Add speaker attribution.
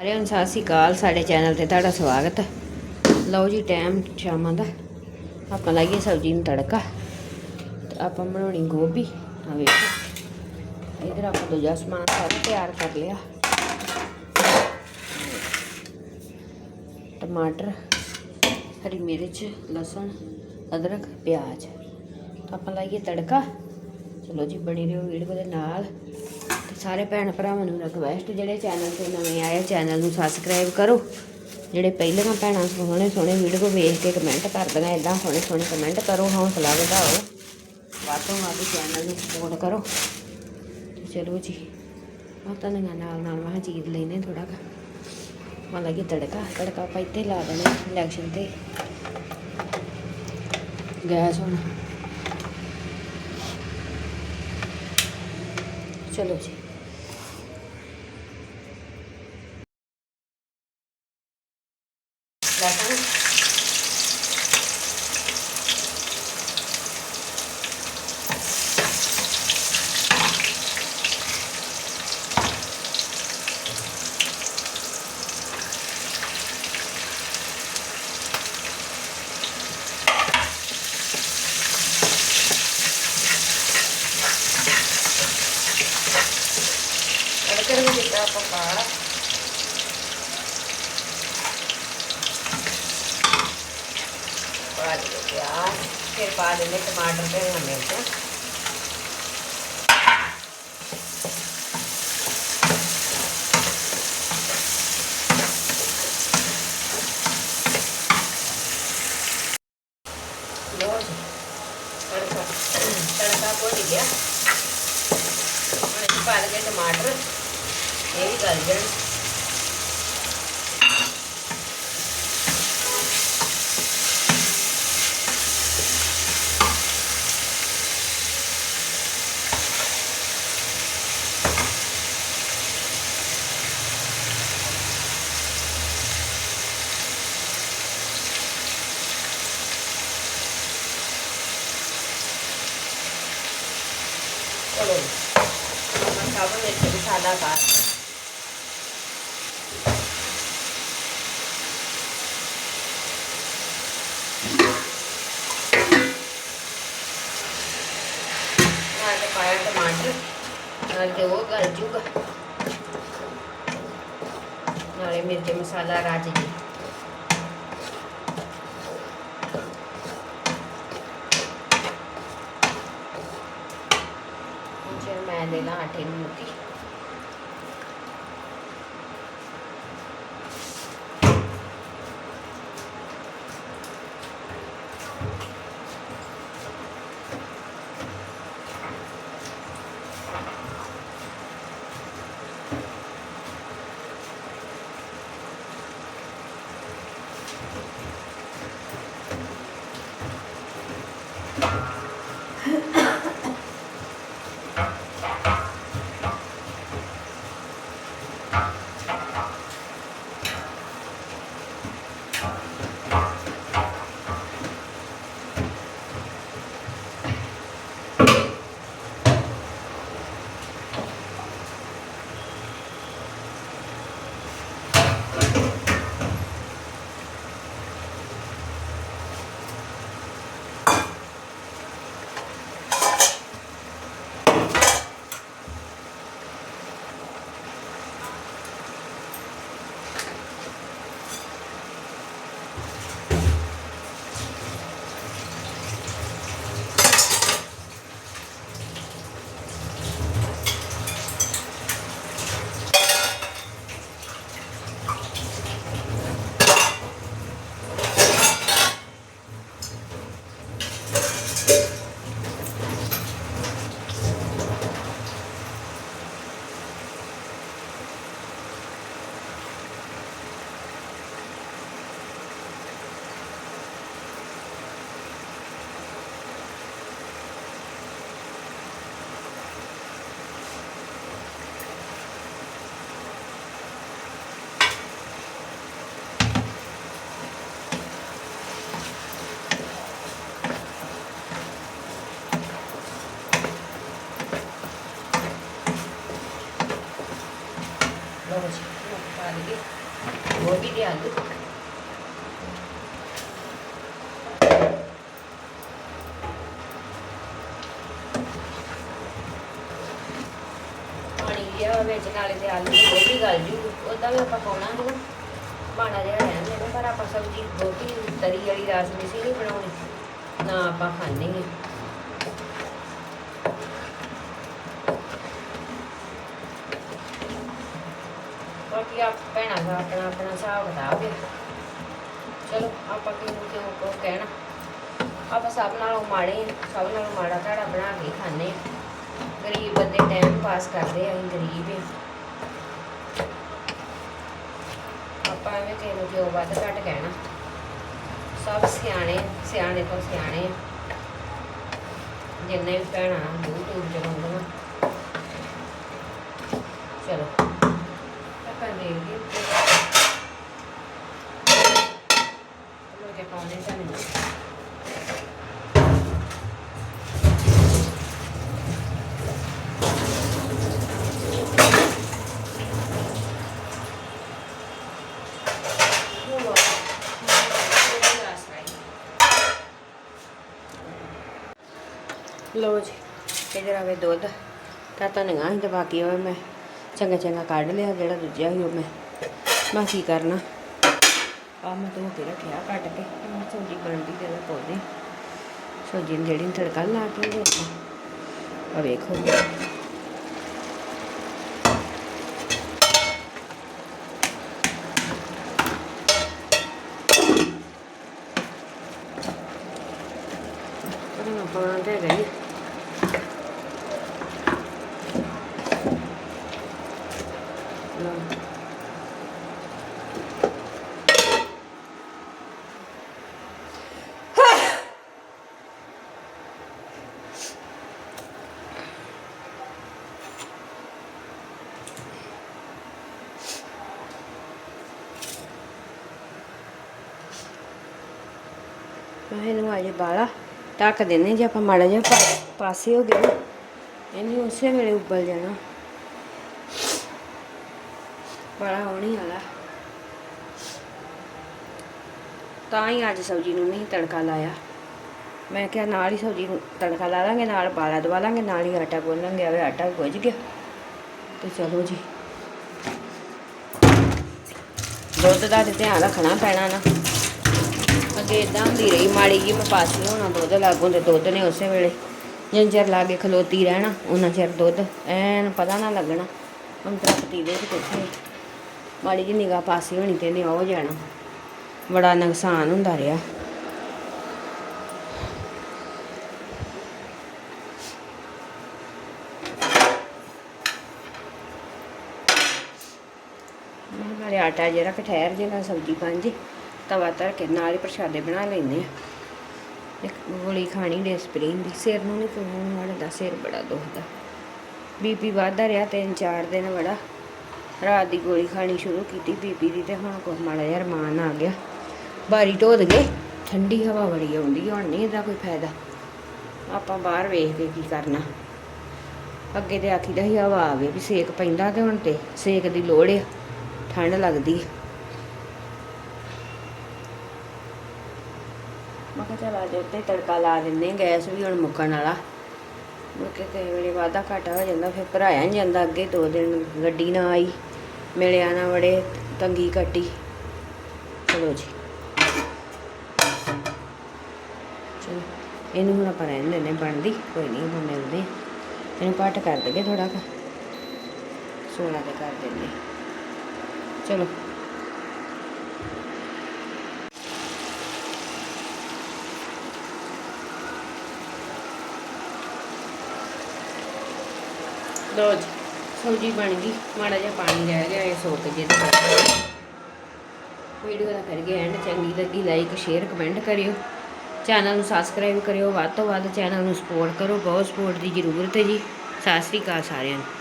Speaker 1: ਸਾਰਿਆਂ ਨੂੰ ਸਤਿ ਸ਼੍ਰੀ ਅਕਾਲ, ਸਾਡੇ ਚੈਨਲ ਤੇ ਤੁਹਾਡਾ ਸਵਾਗਤ ਲਓ ਜੀ ਟਾਈਮ ਸ਼ਾਮਾਂ ਦਾ। ਆਪਾਂ ਲਾਈਏ ਸਬਜ਼ੀ ਨੂੰ ਤੜਕਾ। ਤੇ ਆਪਾਂ ਬਣਾਉਣੀ ਗੋਭੀ। ਆ ਵੇਖੋ। ਇਧਰ ਆਪਾਂ ਦੂਜਾ ਸਮਾਨ ਸਾਰਾ ਤਿਆਰ ਕਰ ਲਿਆ। ਟਮਾਟਰ, ਹਰੀ ਮਿਰਚ, ਲਸਣ, ਅਦਰਕ, ਪਿਆਜ਼। ਆਪਾਂ ਲਾਈਏ ਤੜਕਾ। ਚਲੋ ਜੀ, ਬਣੀ ਰਹੋ ਵੀਡੀਓ ਦੇ ਨਾਲ। ਸਾਰੇ ਭੈਣ ਭਰਾਵਾਂ ਨੂੰ ਰਿਕਵੈਸਟ ਜਿਹੜੇ ਚੈਨਲ ਤੇ ਨਵੇਂ ਆਏ ਚੈਨਲ ਨੂੰ ਸਬਸਕ੍ਰਾਈਬ ਕਰੋ। ਜਿਹੜੇ ਪਹਿਲਾਂ ਭੈਣਾਂ ਸੋਹਣੇ ਸੋਹਣੇ ਵੀਡੀਓ ਵੇਖ ਕੇ ਕਮੈਂਟ ਕਰਦੀਆਂ ਇਦਾਂ ਸੋਹਣੇ ਸੋਹਣੇ ਕਮੈਂਟ ਕਰੋ, ਹੌਸਲਾ ਵਧਾਓ। ਵਾਤੋਂ ਵਾਦੀ ਚੈਨਲ ਨੂੰ ਸਪੋਰਟ ਕਰੋ। ਚਲੋ ਜੀ ਆ ਤਾਂ ਨਾਲ ਨਾਲ ਵਾਹ ਚੀਜ਼ ਲੈਨੇ ਥੋੜਾ ਕਾ। ਮਾ ਲੱਗੇ ਤੜਕਾ ਤੜਕਾ ਆਪਾਂ ਇੱਥੇ ਲਾ ਦੇਣਾ ਇਲੈਕਸ਼ਨ ਤੇ। ਗੈਸ ਹੁਣ। ਚਲੋ ਜੀ। ਲਸਣ ਤੜਕੇ ਵਿੱਚ ਦਿੱਤਾ ਆਪਾਂ ਪਾ ਪਾ ਦੇ ਪਿਆਜ਼ ਫਿਰ ਪਾ ਦੇਣੇ ਟਮਾਟਰ ਤੇ ਹਰੀ ਮਿਰਚ ਲੋ ਜੀ ਤੜਕਾ ਤੜਕਾ ਭੁੱਜ ਗਿਆ ਹੁਣ ਇਹ 'ਚ ਪਾ ਲਗੇ ਟਮਾਟਰ ਮੈਂ ਸਭ ਵਿੱਚ ਮਸਾਲਾ ਪਾ ਨਾਲ ਤੇ ਪਾਇਆ ਟਮਾਟਰ। ਨਾਲ ਤੇ ਉਹ ਗਲ ਜੂਗਾ। ਨਾਲੇ தான் அட்டைன் முட்டி Thank you. ਮੁੱਕੀ ਪਾਣੀ ਲਿਆ ਵਿੱਚ ਨਾਲੇ ਤੇ ਆਲੂ ਦੀ ਗੋਭੀ ਗਲ ਜੂ ਉਦਾਂ ਵੀ ਆਪਾਂ ਪਾਉਣਾ ਹੈ ਨਾ ਮਾੜਾ ਜਿਹਾ ਰਹਿਣ ਦੇਣਾ ਪਰ ਆਪਾਂ ਸਬਜ਼ੀ ਬਹੁਤੀ ਤਰੀ ਵਾਲੀ ਰਾਸ ਮਿਸੀ ਨਹੀਂ ਬਣਾਉਣੀ। ਨਾ ਆਪਾਂ ਖਾਂਦੇ ਹਾਂ ਬਾਕੀ ਆਪ ਭੈਣਾਂ ਦਾ ਆਪਣਾ ਆਪਣਾ ਹਿਸਾਬ ਕਿਤਾਬ ਹੈ ਚਲੋ, ਆਪਾਂ ਕਿਉਂ ਕਿਉਂ ਕੋ ਕਹਿਣਾ। ਆਪਾਂ ਸਭ ਨਾਲੋਂ ਮਾੜੇ ਸਭ ਨਾਲੋਂ ਮਾੜਾ ਘੜਾ ਬਣਾ ਕੇ ਖਾਂਦੇ ਗਰੀਬ ਬੰਦੇ ਟਾਈਮ ਪਾਸ ਕਰਦੇ ਆ, ਅਸੀਂ ਗਰੀਬ ਹਾਂ। ਆਪਾਂ ਐਵੇਂ ਕਿਸੇ ਕਿਉਂ ਵੱਧ ਘੱਟ ਕਹਿਣਾ? ਸਭ ਸਿਆਣੇ ਸਿਆਣੇ ਤੋਂ ਸਿਆਣੇ ਜਿੰਨੇ ਵੀ ਭੈਣਾਂ YouTube ਚ ਹੁੰਦੀਆਂ ਚਲੋ। ਆਪਾਂ ਦੇ ਪਾਉਣੇ ਤਾਂ ਲੋ ਜੀ ਇਧਰ ਆਵੇ ਦੁੱਧ। ਤਾਂ ਧਨੀਆ ਸੀ ਤੇ ਬਾਕੀ ਉਹ ਮੈਂ। ਚੰਗਾ ਚੰਗਾ ਕੱਢ ਲਿਆ, ਜਿਹੜਾ ਦੂਜਾ ਸੀ ਉਹ ਮੈਂ। ਮੈਂ ਕੀ ਕਰਨਾ? ਆ ਮੈਂ ਧੋ ਕੇ ਰੱਖਿਆ ਕੱਟ ਕੇ ਹੁਣ ਸਬਜ਼ੀ ਬਣਦੀ ਤੇ ਪੌਦੇ ਸਬਜ਼ੀ ਨੂੰ ਜਿਹੜੀ ਤੜਕਾ ਲਾ ਕੇ ਦੇ ਆ ਵੇਖੋ। ਉਹਨੂੰ ਪਾਉਣਾ ਤੇ ਹੈਗਾ ਹੀ ਆ। ਲਓ। ਮੈਂ ਇਹਨੂੰ ਅਜੇ ਬਾਲਾ ਢੱਕ ਦੇਣੇ ਜੇ ਆਪਾਂ ਮਾੜਾ ਜਿਹਾ ਪਾਸੇ ਹੋ ਗਏ ਨਾ, ਉਸੇ ਵੇਲੇ ਉੱਬਲ ਜਾਣਾ। ਬੜਾ ਹੋਣੀ ਵਾਲਾ। ਤਾਂ ਹੀ ਅੱਜ ਸਬਜ਼ੀ ਨੂੰ ਨਹੀਂ ਤੜਕਾ ਲਾਇਆ। ਮੈਂ ਕਿਹਾ ਨਾਲ ਹੀ ਸਬਜ਼ੀ ਨੂੰ ਤੜਕਾ ਲਾ ਲਾਂਗੇ, ਨਾਲ ਬਾਲਾ ਦਵਾ ਲਾਂਗੇ, ਨਾਲ ਹੀ ਆਟਾ ਗੁੰਨਾਂਗੇ ਆਵੇ ਆਟਾ ਗੁੱਝ ਗਿਆ। ਤੇ ਚਲੋ ਜੀ। ਦੁੱਧ ਦਾ ਤੇ ਧਿਆਨ ਰੱਖਣਾ ਪੈਣਾ ਨਾ। ਅੱਗੇ ਇਦਾਂ ਹੁੰਦੀ ਰਹੀ, ਮਾੜੀ ਜੀ ਮੈਂ ਪਾਸੀ ਹੋਣਾ ਦੁੱਧ ਲਾਗੋਂ ਤੇ ਦੁੱਧ ਨੇ ਉਸੇ ਵੇਲੇ ਜਿੰਨ ਚਿਰ ਲਾਗੇ ਖਲੋਤੀ ਰਹਿਣਾ, ਉਹਨਾਂ ਚਿਰ ਦੁੱਧ ਐਨ ਪਤਾ ਨਾ ਲੱਗਣਾ। ਹੁਣ ਤੇਰਾ ਪਤੀਲੇ ਚ ਕਿੱਥੇ ਮਾੜੀ ਜਿਹੀ ਨਿਗਾਹ ਪਾਸੀ ਹੋਣੀ ਤੇ ਨੇ ਹੋ ਜਾਣਾ। ਬੜਾ ਨੁਕਸਾਨ ਹੁੰਦਾ ਰਿਹਾ। ਨਾਲੇ ਆਟਾ ਜਿਹੜਾ ਕਿ ਠਹਿਰ ਜੇਗਾ ਸਬਜ਼ੀ ਬਣ ਜੇ, ਤਵਾ ਧਰ ਕੇ ਨਾਲ ਹੀ ਪ੍ਰਸ਼ਾਦੇ ਬਣਾ ਲੈਂਦੇ ਆ ਇੱਕ ਗੋਲੀ ਖਾਣੀ ਡੈਸਪਰੀਨ ਦੀ, ਸਿਰ ਨੂੰ ਨਹੀਂ ਕੋਣ ਵਾਲਾ ਦਾ ਸਿਰ ਬੜਾ ਦੁਖਦਾ। ਬੀਪੀ ਵੱਧਦਾ ਰਿਹਾ ਤਿੰਨ ਚਾਰ ਦਿਨ ਬੜਾ। ਰਾਤ ਦੀ ਗੋਲੀ ਖਾਣੀ ਸ਼ੁਰੂ ਕੀਤੀ ਬੀਪੀ ਦੀ ਤੇ ਹੁਣ ਕੋ ਮਾੜਾ ਜਿਹਾ ਰਮਾਨ ਆ ਗਿਆ। ਬਾਰੀ ਢੋਦ ਗਏ, ਠੰਡੀ ਹਵਾ ਬੜੀ ਆਉਂਦੀ, ਹੁਣ ਨਹੀਂ ਇਹਦਾ ਕੋਈ ਫਾਇਦਾ। ਆਪਾਂ ਬਾਹਰ ਵੇਖ ਕੇ ਕੀ ਕਰਨਾ। ਅੱਗੇ ਤੇ ਆਖੀਦਾ ਸੀ ਹਵਾ ਆਵੇ ਵੀ ਸੇਕ ਪੈਂਦਾ ਤੇ ਹੁਣ ਤੇ ਸੇਕ ਦੀ ਲੋੜ ਆ, ਠੰਡ ਲੱਗਦੀ ਮੈਂ ਕਿਹਾ ਚਲ ਅੱਜ ਉੱਤੇ ਤੜਕਾ ਲਾ ਦਿੰਦੇ ਗੈਸ ਵੀ ਹੁਣ ਮੁੱਕਣ ਵਾਲਾ। ਮੁੜ ਕੇ ਕਈ ਵੇਲੇ ਵਾਧਾ ਘਾਟਾ ਹੋ ਜਾਂਦਾ, ਫਿਰ ਭਰਾਇਆ ਨਹੀਂ ਜਾਂਦਾ, ਅੱਗੇ ਦੋ ਦਿਨ ਗੱਡੀ ਨਾ ਆਈ। ਮਿਲਿਆ ਨਾ ਬੜੇ ਤੰਗੀ ਕੱਟੀ ਚਲੋ ਜੀ। ਚਲੋ, ਇਹਨੂੰ ਹੁਣ ਆਪਾਂ ਰਹਿਣ ਦਿੰਦੇ ਬਣਦੀ, ਕੋਈ ਨਹੀਂ, ਹੁਣ ਮਿਲਦੇ ਇਹਨੂੰ ਘੱਟ ਕਰ ਦਈਏ ਥੋੜਾ ਕੁ। 16 ਤੇ ਕਰ ਦਿੰਦੇ ਚਲੋ। ਲੋ ਜੀ। ਸਬਜ਼ੀ ਬਣ ਗਈ, ਮਾੜਾ ਜਿਹਾ ਪਾਣੀ ਰਹਿ ਗਿਆ, ਇਹ ਸੁੱਕ ਜੇ ਵੀਡੀਓ ਦਾ ਕਰਕੇ ਐਂਡ ਚੰਗੀ ਲੱਗੀ ਲਾਈਕ ਸ਼ੇਅਰ ਕਮੈਂਟ ਕਰਿਓ। ਚੈਨਲ ਨੂੰ ਸਬਸਕ੍ਰਾਈਬ ਕਰਿਓ, ਵੱਧ ਤੋਂ ਵੱਧ ਚੈਨਲ ਨੂੰ ਸਪੋਰਟ ਕਰੋ, ਬਹੁਤ ਸਪੋਰਟ ਦੀ ਜ਼ਰੂਰਤ ਹੈ ਜੀ। ਸਤਿ ਸ੍ਰੀ ਅਕਾਲ ਸਾਰਿਆਂ ਨੂੰ।